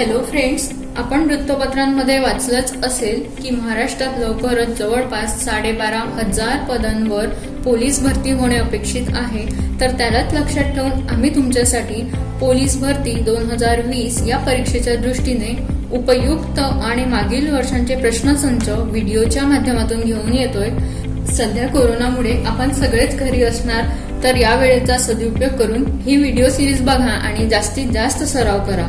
Hello friends आपण वृत्तपत्रांमध्ये वाचलंच असेल की महाराष्ट्रात लवकरच जवळपास साडेबारा हजार पदांवर पोलीस भरती होणे अपेक्षित आहे. तर त्यालाच लक्षात ठेवून आम्ही तुमच्यासाठी पोलीस भरती दोन हजार वीस या परीक्षेच्या दृष्टीने उपयुक्त आणि मागील वर्षांचे प्रश्नसंच व्हिडिओच्या माध्यमातून घेऊन येतोय. सध्या कोरोनामुळे आपण सगळेच घरी असणार तर या वेळेचा सदुपयोग करून ही व्हिडिओ सिरीज बघा आणि जास्तीत जास्त सराव करा.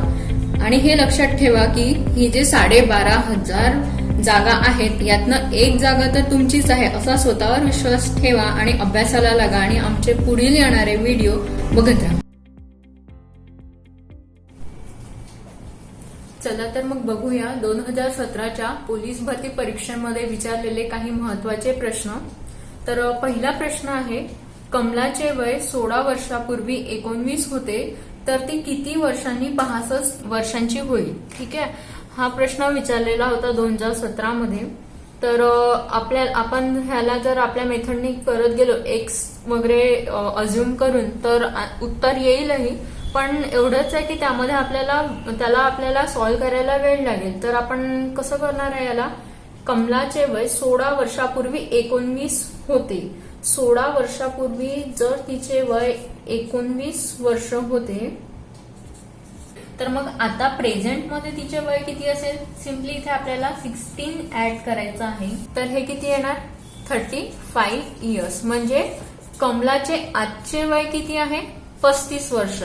आणि हे लक्षात ठेवा की ही जे साडेबारा हजार जागा आहेत यातनं एक जागा तर तुमचीच आहे असा स्वतःवर विश्वास ठेवा आणि अभ्यासाला लागा आणि आमचे पुढील येणारे व्हिडिओ बघत राहा. चला तर मग बघूया दोन हजार सतराच्या पोलीस भरती परीक्षांमध्ये विचारलेले काही महत्त्वाचे प्रश्न. तर पहिला प्रश्न आहे कमलाचे वय सोळा वर्षापूर्वी एकोणवीस होते. तर ती किती वर्षांनी पासष्ट वर्षांची होईल? ठीक आहे? हा प्रश्न विचारलेला होता दोन हजार सतरामध्ये. तर आपल्या आपण ह्याला जर आपल्या मेथडनी करत गेलो एक्स वगैरे अज्युम करून तर उत्तर येईलही. पण एवढंच आहे की त्यामध्ये आपल्याला त्याला आपल्याला सॉल्व्ह करायला वेळ लागेल. तर आपण कसं करणार आहे याला? कमलाचे वय सोळा वर्षापूर्वी एकोणवीस होते. सोळा वर्षापूर्वी जर तिचे वय एकोणवीस वर्ष होते तर मग आता प्रेझेंटमध्ये तिचे वय किती असेल? सिम्पली इथे आपल्याला सिक्स्टीन ऍड करायचं आहे. तर हे किती येणार? थर्टी फाईव्ह इयर्स म्हणजे कमलाचे आजचे वय किती आहे? पस्तीस वर्ष.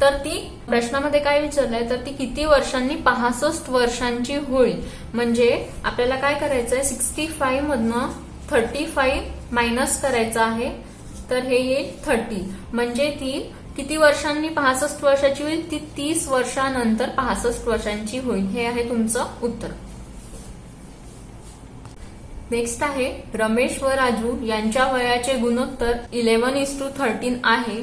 तर ती प्रश्नामध्ये काय विचारलंय? तर ती किती वर्षांनी? पासष्ट वर्षांची होईल. म्हणजे आपल्याला काय करायचंय? सिक्स्टी फाईव्ह मधनं थर्टी फाईव्ह मायनस करायचं आहे तर हे येईल थर्टी. म्हणजे ती किती वर्षांनी पासष्ट वर्षाची होईल? ती तीस वर्षानंतर पासष्ट वर्षांची होईल. हे आहे तुमचं उत्तर. नेक्स्ट आहे रमेश व राजू यांच्या वयाचे गुणोत्तर इलेव्हन इज टू थर्टीन आहे.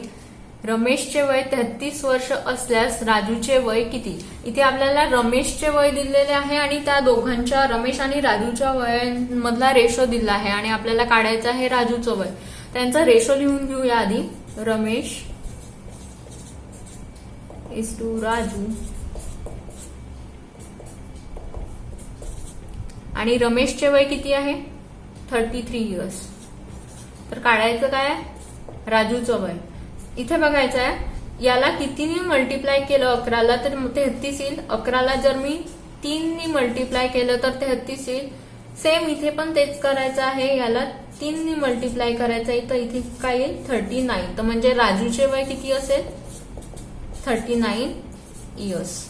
रमेशचे वय तेहतीस वर्ष असल्यास राजूचे वय किती? इथे आपल्याला रमेशचे वय दिलेले आहे आणि त्या दोघांच्या रमेश आणि राजूच्या वयांमधला रेशो दिला आहे आणि आपल्याला काढायचं आहे राजूचं वय. त्यांचा रेशो लिहून घेऊया आधी. Ramesh is to Raju. आणि रमेशचे वय किती आहे? थर्टी थ्री इयर्स तर काढायचं काय राजूचं वय. इथे बघायचं आहे याला कितीने मल्टिप्लाय केलं? अकराला तर तेहतीस येईल. अकराला जर मी तीननी मल्टिप्लाय केलं तर तेहतीस येईल. सेम इथे पण तेच करायचं आहे. याला तीननी मल्टिप्लाय करायचं आहे. तर इथे काय येईल? थर्टी नाईन तर म्हणजे राजूचे वय किती असेल? थर्टी नाईन इयर्स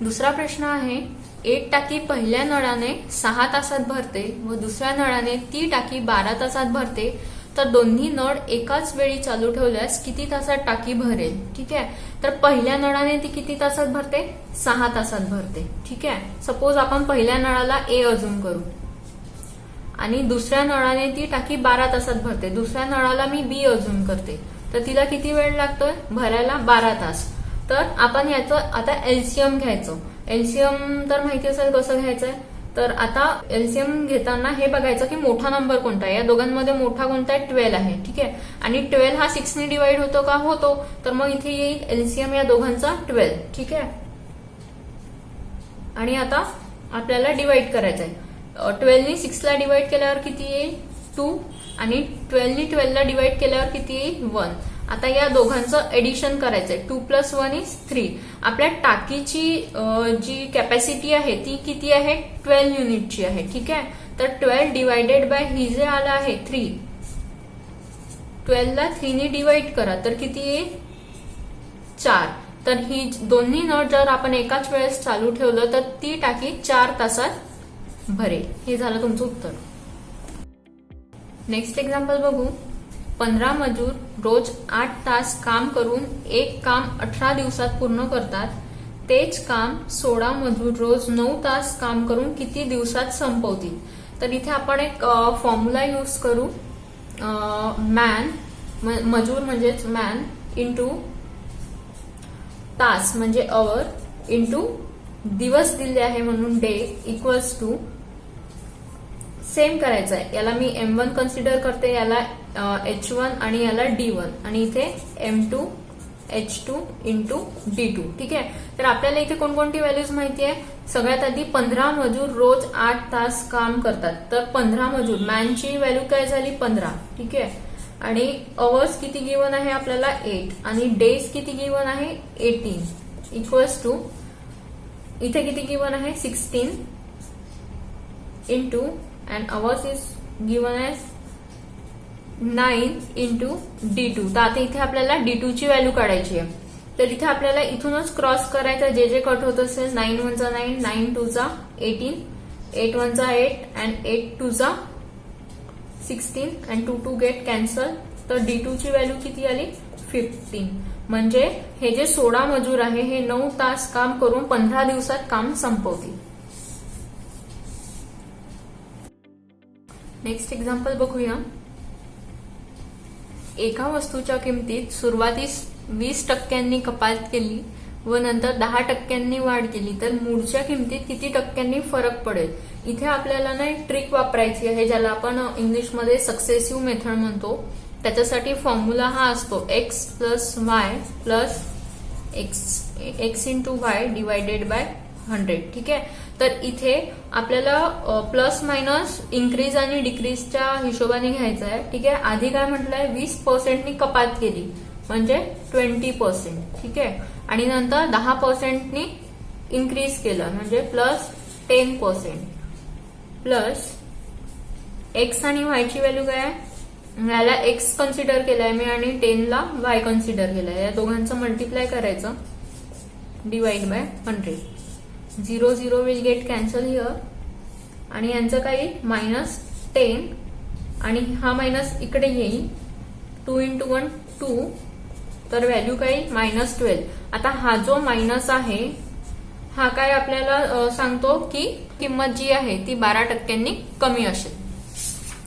दुसरा प्रश्न आहे एक टाकी पहिल्या नळाने सहा तासात भरते व दुसऱ्या नळाने ती टाकी बारा तासात भरते. तर दोन्ही नळ एकाच वेळी चालू ठेवल्यास किती तासात टाकी भरेल? ठीक आहे? तर पहिल्या नळाने ती किती तासात भरते? सहा तासात भरते. ठीक आहे? सपोज आपण पहिल्या नळाला ए अजून करू. आणि दुसऱ्या नळाने ती टाकी बारा तासात भरते. दुसऱ्या नळाला मी बी अजून करते. तर तिला किती वेळ लागतोय? भरायला बारा तास. तर आपण याचं आता एलसीएम घ्यायचं. एलसीएम तर माहिती असेल कसं घ्यायचंय. तर आता एलसीएम घेताना हे बघायचं की मोठा नंबर कोणता आहे? या दोघांमध्ये मोठा कोणता आहे? ट्वेल्व आहे. ठीक आहे? आणि ट्वेल्व हा सिक्सने डिवाइड होतो का? होतो. तर मग इथे येईल एलसीएम या दोघांचा ट्वेल्व. ठीक आहे? आणि आता आपल्याला डिवाइड करायचं आहे ट्वेल्वनी सिक्सला डिवाइड केल्यावर किती येईल? टू आणि ट्वेल्वनी ट्वेल्वला डिवाइड केल्यावर किती येईल? वन आता या दोघांचं एडिशन करायचंय. Two plus one is three आपल्या टाकीची जी कॅपॅसिटी आहे ती किती आहे? ट्वेल्व युनिटची आहे. ठीक आहे? तर ट्वेल्व डिवायडेड बाय ही जे आलं आहे थ्री ट्वेल्वला थ्रीने डिवाइड करा. तर किती येईल? चार. तर ही दोन्ही नट जर आपण एकाच वेळेस चालू ठेवलं तर ती टाकी चार तासात भरेल. हे झालं तुमचं उत्तर. नेक्स्ट एक्झाम्पल बघू. पंधरा मजूर रोज आठ तास काम करून एक काम अठरा दिवसात पूर्ण करतात. तेच काम सोळा मजूर रोज नऊ तास काम करून किती दिवसात संपवतील. तर इथे आपण एक फॉर्म्युला यूज करू. मॅन मजूर म्हणजेच मॅन इंटू तास म्हणजे अवर इंटू दिवस दिले आहे म्हणून डे इक्वल्स टू सेम करायचं आहे. याला मी एम वन कन्सिडर करते याला एच वन आणि याला डी वन आणि इथे M two H two into D two ठीक आहे? तर आपल्याला इथे कोणकोणती व्हॅल्यूज माहिती आहे? सगळ्यात आधी पंधरा मजूर रोज आठ तास काम करतात. तर पंधरा मजूर मॅनची व्हॅल्यू काय झाली? पंधरा. ठीक आहे? आणि अवर्स किती गिवन आहे आपल्याला? एट आणि डेज किती गिवन आहे? एटीन इक्वल्स टू इथे किती गिवन आहे? Sixteen into and hours is given as nine into D two तर आता इथे आपल्याला डी टू ची व्हॅल्यू काढायची आहे. तर इथे आपल्याला इथूनच क्रॉस करायचं जे जे कट होत असेल नाईन वनचा नाईन नाईन टूचा एटीन एट वनचा eight and eight टूचा sixteen and two two get cancel तर डी टू ची व्हॅल्यू किती आली? फिफ्टीन म्हणजे हे जे सोळा मजूर आहे हे नऊ तास काम करून पंधरा दिवसात काम संपवतील. नेक्स्ट एक्झाम्पल बघूया. एका वस्तूच्या किमतीत सुरुवातीस वीस टक्क्यांनी कपात केली व नंतर दहा टक्क्यांनी वाढ केली. तर मूळच्या किमतीत किती टक्क्यांनी फरक पडेल? इथे आपल्याला ना एक ट्रिक वापरायची आहे ज्याला आपण इंग्लिशमध्ये सक्सेसिव्ह मेथड म्हणतो. त्याच्यासाठी फॉर्म्युला हा असतो X plus Y plus X X into Y divided by hundred ठीक आहे? तर इथे आपल्याला प्लस मायनस इन्क्रीज आणि डिक्रीजच्या हिशोबाने घ्यायचं आहे ठीक आहे? आधी काय म्हटलंय? वीस पर्सेंटनी कपात केली म्हणजे ट्वेंटी पर्सेंट ठीक आहे? आणि नंतर दहा पर्सेंटनी इन्क्रीज केलं म्हणजे plus ten percent plus X आणि वायची व्हॅल्यू काय आहे? याला एक्स कन्सिडर केलाय मी आणि टेनला वाय कन्सिडर केलाय. या दोघांचं मल्टिप्लाय करायचं divide by hundred zero zero will get cancel here. आणि यांचं काही मायनस टेन आणि हा मायनस इकडे येईल. टू इंटू वन टू तर व्हॅल्यू काही मायनस ट्वेल्व आता हा जो मायनस आहे हा काय आपल्याला सांगतो की किंमत जी आहे ती बारा टक्क्यांनी कमी असेल.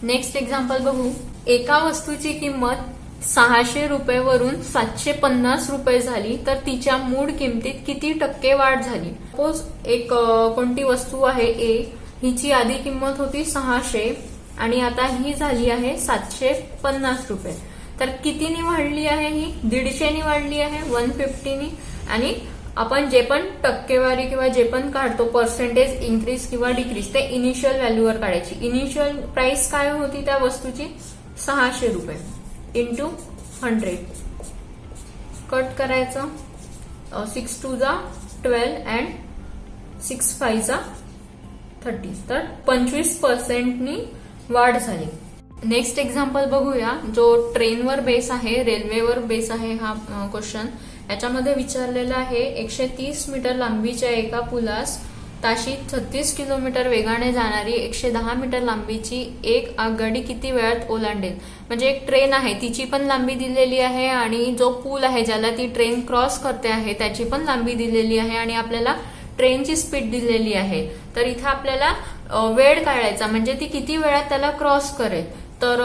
नेक्स्ट एक्झाम्पल बघू. एका वस्तूची किंमत सहाशे रुपयेवरून सातशे पन्नास रुपये झाली तर तिच्या मूळ किमतीत किती टक्के वाढ झाली? सपोज एक कोणती वस्तू आहे ए हिची आधी किंमत होती सहाशे आणि आता ही झाली आहे सातशे पन्नास रुपये. तर कितीनी वाढली आहे ही? दीडशेनी वाढली आहे वन फिफ्टीनी. आणि आपण जे पण टक्केवारी किंवा जे पण काढतो पर्सेंटेज इन्क्रीज किंवा डिक्रीज ते इनिशियल व्हॅल्यूवर काढायची. इनिशियल प्राइस काय होती त्या वस्तूची? सहाशे रुपये. इंटू हंड्रेड कट करायचं. सिक्स टू जा ट्वेल्व अँड सिक्स फायचा थर्टी तर पंचवीस पर्सेंटनी वाढ झाली. नेक्स्ट एक्झाम्पल बघूया. जो ट्रेनवर बेस आहे रेल्वेवर बेस आहे हा क्वेश्चन याच्यामध्ये विचारलेला आहे एकशे तीस मीटर लांबीच्या एका पुलास ताशी छत्तीस किलोमीटर वेगाने जाणारी एकशे दहा मीटर लांबीची एक आगगाडी किती वेळात ओलांडेल? म्हणजे एक ट्रेन आहे तिची पण लांबी दिलेली आहे आणि जो पूल आहे ज्याला ती ट्रेन क्रॉस करते आहे त्याची पण लांबी दिलेली आहे आणि आपल्याला ट्रेनची स्पीड दिलेली आहे. तर इथे आपल्याला वेळ काढायचा म्हणजे ती किती वेळात त्याला क्रॉस करेल? तर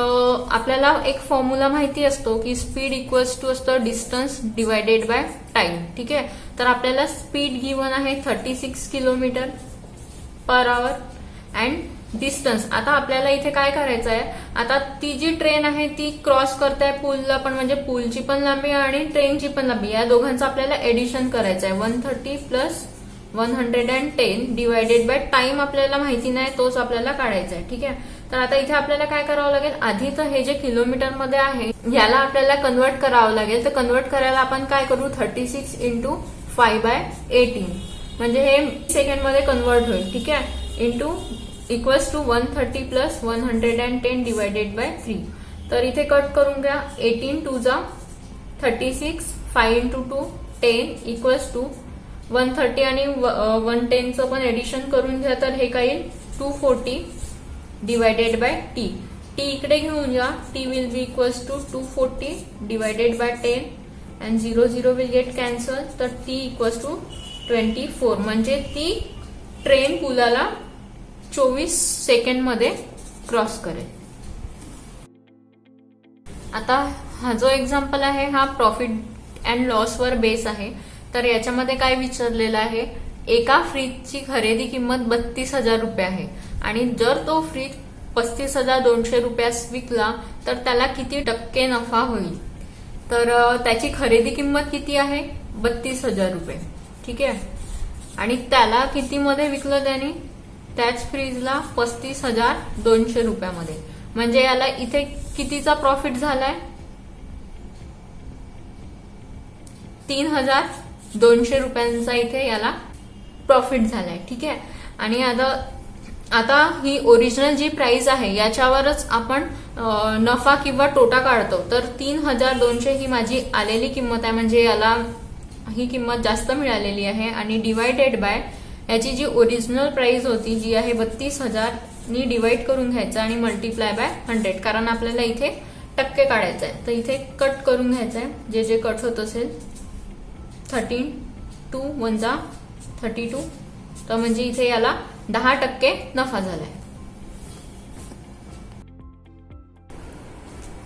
आपल्याला एक फॉर्म्युला माहिती असतो की स्पीड इक्वल्स टू असतं डिस्टन्स डिवायडेड बाय टाइम ठीक आहे? तर आपल्याला स्पीड गिवन आहे thirty six kilometre per hour and distance आता आपल्याला इथे काय करायचं आहे? आता ती जी ट्रेन आहे ती क्रॉस करताय पूलला पण म्हणजे पूलची पण लांबी आणि ट्रेनची पण लांबी. या दोघांचं आपल्याला एडिशन करायचं आहे. One thirty plus one hundred and ten divided by time आपल्याला माहिती नाही तोच आपल्याला काढायचा आहे. ठीक आहे? तर आता इथे आपल्याला काय करावं लागेल? आधीचं हे जे किलोमीटरमध्ये आहे याला आपल्याला कन्वर्ट करावं लागेल. तर कन्वर्ट करायला आपण काय करू? Thirty six into five by eighteen म्हणजे हे सेकंडमध्ये कन्वर्ट होईल. ठीक आहे? Into equals to one thirty plus one hundred and ten divided by three तर इथे कट करून घ्या. एटीन टू जा thirty six five into two ten equals to one thirty आणि uh, वन टेनचं पण एडिशन करून घ्या. तर हे काही two forty divided by T T इकडे घेऊन जा T will B equals to two forty divided by ten and zero zero will get cancel तर T equals to twenty four म्हणजे ती ट्रेन पुलाला चोवीस सेकंडमध्ये क्रॉस करेल. आता हा जो एक्झाम्पल आहे हा प्रॉफिट अँड लॉसवर बेस आहे. तर याच्यामध्ये काय विचारलेलं आहे? एका फ्रीजची खरेदी किंमत बत्तीस हजार रुपये आहे. आणि जर तो फ्रीज पस्तीस हजार दोनशे रुपयास विकला तर त्याला किती टक्के नफा होईल? तर त्याची खरेदी किंमत किती आहे? बत्तीस हजार रुपये. ठीक आहे? आणि त्याला कितीमध्ये विकलं त्याने? त्याच फ्रीजला पस्तीस हजार दोनशे रुपयामध्ये. म्हणजे याला इथे कितीचा प्रॉफिट झालाय? तीन हजार दोनशे रुपयांचा इथे याला प्रॉफिट झालाय. ठीक आहे? आणि आता आता ही ओरिजिनल जी प्राइस आहे याच्यावरच आपण नफा किंवा तोटा काढतो. तर तीन हजार दोनशे ही माझी आलेली किंमत आहे. म्हणजे याला ही किंमत जास्त मिळालेली आहे. आणि डिवायडेड बाय याची जी ओरिजिनल प्राइस होती जी आहे बत्तीस हजार नी डिवाइड करून घ्यायचं आणि मल्टिप्लाय बाय हंड्रेड कारण आपल्याला इथे टक्के काढायचं आहे. तर इथे कट करून घ्यायचं आहे. जे जे कट होत असेल थर्टीन टू वन जा थर्टी टू तर म्हणजे इथे याला दहा टक्के नफा झालाय.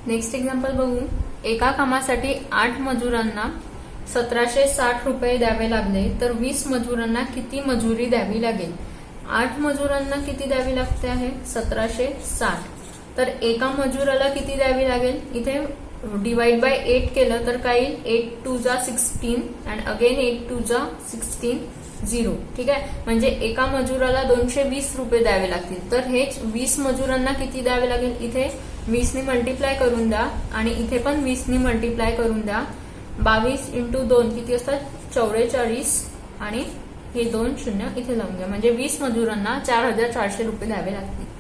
नेक्स्ट एक्झाम्पल बघू एका कामासाठी आठ मजुरांना सतराशे साठ रुपये द्यावे लागले तर वीस मजुरांना किती मजुरी द्यावी लागेल? आठ मजुरांना किती द्यावी लागते आहे? सतराशे साठ. तर एका मजुराला किती द्यावी लागेल? इथे डिवाइड बाय एट केलं तर काय एट टू जा sixteen and again eight two जा सिक्स्टीन झिरो. ठीक आहे? म्हणजे एका मजुराला दोनशे वीस रुपये द्यावे लागतील. तर हेच वीस मजुरांना किती द्यावे लागेल इथे? वीसनी मल्टिप्लाय करून द्या आणि इथे पण वीसनी मल्टिप्लाय करून द्या. बावीस इंटू दोन किती असतात? चौवेचाळीस. आणि हे दोन शून्य इथे लावून घ्या म्हणजे वीस मजुरांना चार हजार चारशे रुपये द्यावे लागतील.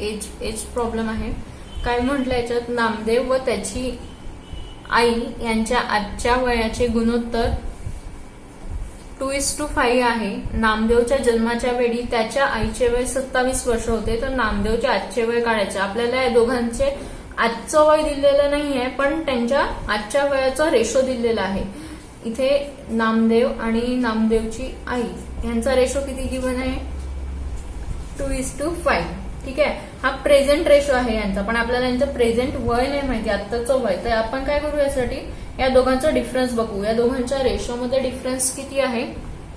एज एज प्रॉब्लेम आहे. काय म्हटलं याच्यात? नामदेव व त्याची आई यांच्या आजच्या वयाचे गुणोत्तर टू इज टू फाईव्ह आहे. नामदेवच्या जन्माच्या वेळी त्याच्या आईचे वय सत्तावीस वर्ष होते. तर नामदेवचे आजचे वय काढायचे. आपल्याला या दोघांचे आजचं वय दिलेलं नाहीये पण त्यांच्या आजच्या वयाचा रेशो दिलेला आहे. इथे नामदेव आणि नामदेवची आई. यांचा रेशो किती गिवन आहे? टू इज टू फाईव्ह ठीक आहे? हा प्रेझेंट रेशो आहे यांचा. पण आपल्याला यांचं प्रेझेंट वय नाही माहिती आत्ताचं वय. तर आपण काय करू यासाठी? या दोघांचा डिफरन्स बघू या दोघांच्या रेशोमध्ये डिफरन्स किती आहे?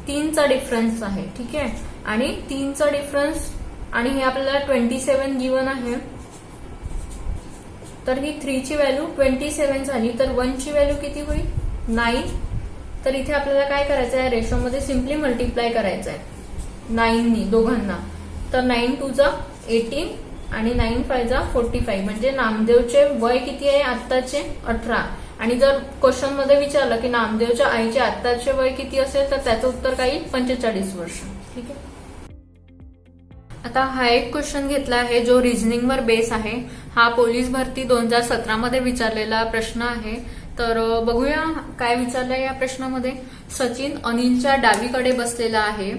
तीनचा डिफरन्स आहे. ठीक आहे? आणि तीनचा डिफरन्स आणि हे आपल्याला ट्वेंटी सेव्हन गिवन आहे. तर ही थ्रीची व्हॅल्यू ट्वेंटी सेव्हन झाली. तर वनची व्हॅल्यू किती होईल? नाईन तर इथे आपल्याला काय करायचं आहे रेशोमध्ये सिम्पली मल्टिप्लाय करायचं आहे नाईननी दोघांना. तर नाईन टू जा एटीन आणि नाईन फाय जा फोर्टी फाईव्ह म्हणजे नामदेवचे वय किती आहे आत्ताचे? अठरा. आणि जर क्वेश्चनमध्ये विचारलं की नामदेवच्या आईचे आत्ताचे वय किती असेल तर त्याचं उत्तर काही पंचेचाळीस वर्ष. ठीक आहे? आता हा एक क्वेश्चन घेतला आहे जो रिझनिंगवर बेस आहे. हा पोलीस भरती दोन हजार सतरामध्ये विचारलेला प्रश्न आहे. तर बघूया काय विचारलंय या प्रश्नामध्ये. सचिन अनिलच्या डावीकडे बसलेला आहे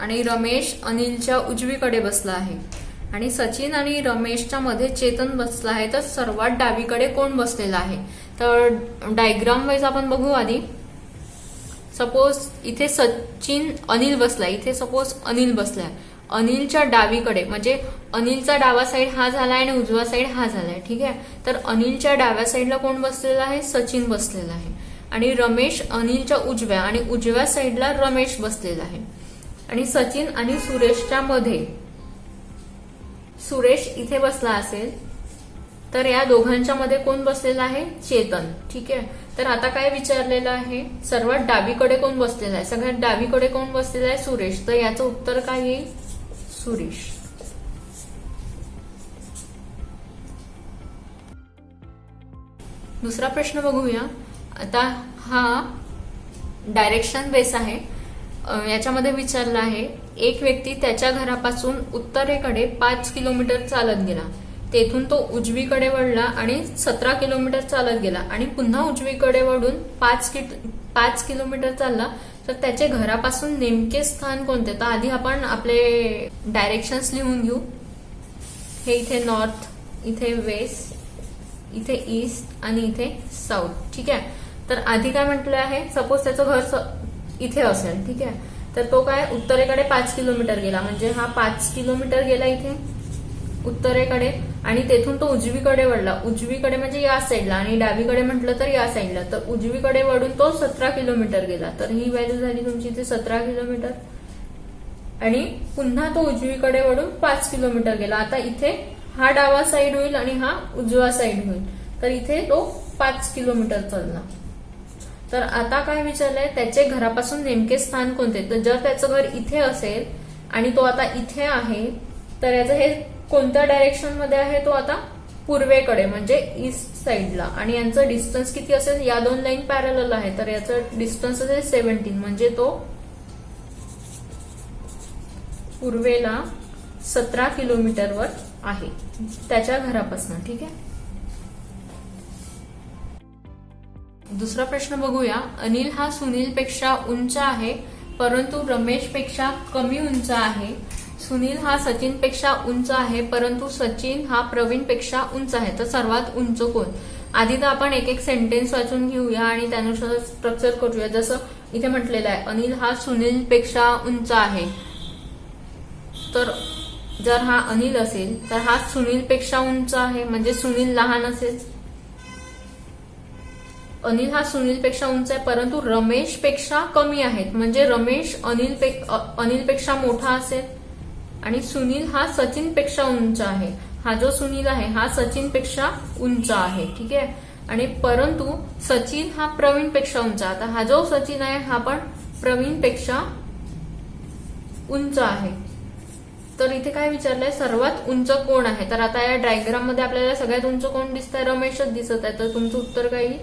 आणि रमेश अनिलच्या उजवीकडे बसला आहे. आणि सचिन आणि रमेशच्या मध्ये चेतन बसला आहे. तर सर्वात डावीकडे कोण बसलेला आहे? तर डायग्राम वाईज आपण बघू आधी. सपोज इथे सचिन अनिल बसलाय. इथे सपोज अनिल बसलाय. अनिलच्या डावीकडे म्हणजे अनिलचा डावा साईड हा झालाय आणि उजवा साईड हा झालाय. ठीक आहे? तर अनिलच्या डाव्या साईडला कोण बसलेला आहे? सचिन बसलेला आहे. आणि रमेश अनिलच्या उजव्या आणि उजव्या साईडला रमेश बसलेला आहे. आणि सचिन आणि सुरेशच्या मध्ये सुरेश इथे बसला असेल तर या दोघांच्या मध्ये कोण बसलेला आहे? चेतन. ठीक आहे? तर आता काय विचारलेलं आहे? सर्वात डावीकडे कोण बसलेला आहे? सगळ्यात डावीकडे कोण बसलेला आहे? सुरेश. तर याचं उत्तर काय येईल? सुरेश. दुसरा प्रश्न बघूया. आता हा डायरेक्शन बेस आहे. याच्यामध्ये विचारलं आहे एक व्यक्ती त्याच्या घरापासून उत्तरेकडे पाच किलोमीटर चालत गेला. तेथून तो उजवीकडे वळला आणि सतरा किलोमीटर चालत गेला. आणि पुन्हा उजवीकडे वळून पाच कि पाच किलोमीटर चालला. तर त्याचे घरापासून नेमके स्थान कोणते? तर आधी आपण आपले डायरेक्शन्स लिहून घेऊ. हे इथे नॉर्थ इथे वेस्ट इथे ईस्ट आणि इथे साऊथ ठीक आहे? तर आधी काय म्हटलं आहे? सपोज त्याचं घर स- इथे असेल ठीक आहे? तर तो काय उत्तरेकडे पाच किलोमीटर गेला. म्हणजे हा पाच किलोमीटर गेला इथे उत्तरेकडे. आणि तेथून तो उजवीकडे वळला. उजवीकडे म्हणजे या साईडला आणि डावीकडे म्हटलं तर या साईडला तर उजवीकडे वळून तो सतरा किलोमीटर गेला. तर ही व्हॅल्यू झाली तुमची इथे सतरा किलोमीटर. आणि पुन्हा तो उजवीकडे वळून पाच किलोमीटर गेला. आता इथे हा डावा साईड होईल आणि हा उजवा साईड होईल. तर इथे तो पाच किलोमीटर चालला. तर आता काय विचारलंय त्याचे घरापासून नेमके स्थान कोणते? तर जर त्याचं घर इथे असेल आणि तो आता इथे आहे तर याचं हे कोणत्या डायरेक्शनमध्ये आहे तो आता? पूर्वेकडे म्हणजे ईस्ट साईडला आणि यांचं डिस्टन्स किती असेल? या दोन लाईन पॅरल आहे. तर याचं डिस्टन्स असेल सेव्हन्टीन म्हणजे तो पूर्वेला सतरा किलोमीटरवर आहे. त्याच्या घरापासून ठीक आहे? दुसरा प्रश्न बघूया. अनिल हा सुनील पेक्षा उंच आहे परंतु रमेशपेक्षा कमी उंच आहे. सुनील हा सचिनपेक्षा उंच आहे परंतु सचिन हा प्रवीणपेक्षा उंच आहे. तर सर्वात उंच कोण? आधी तर आपण एक एक सेंटेन्स वाचून घेऊया आणि त्यानुसार स्ट्रक्चर करूया. जसं इथे म्हटलेलं आहे अनिल हा सुनील पेक्षा उंच आहे. तर जर हा अनिल असेल तर हा सुनील पेक्षा उंच आहे. म्हणजे सुनील लहान असेल. अनिल हा सुनीलपेक्षा उंच आहे परंतु रमेशपेक्षा कमी आहेत. म्हणजे रमेश अनिल पे मोठा असेल. आणि सुनील हा सचिनपेक्षा उंच आहे. हा जो सुनील आहे हा सचिनपेक्षा उंच आहे. ठीक आहे? आणि परंतु सचिन हा प्रवीणपेक्षा उंच. आहे. आता हा जो सचिन आहे हा पण प्रवीणपेक्षा उंच आहे. तर इथे काय विचारलंय? सर्वात उंच कोण आहे? तर आता या डायग्राममध्ये आपल्याला सगळ्यात उंच कोण दिसत आहे रमेशच दिसत आहे. तर तुमचं उत्तर काही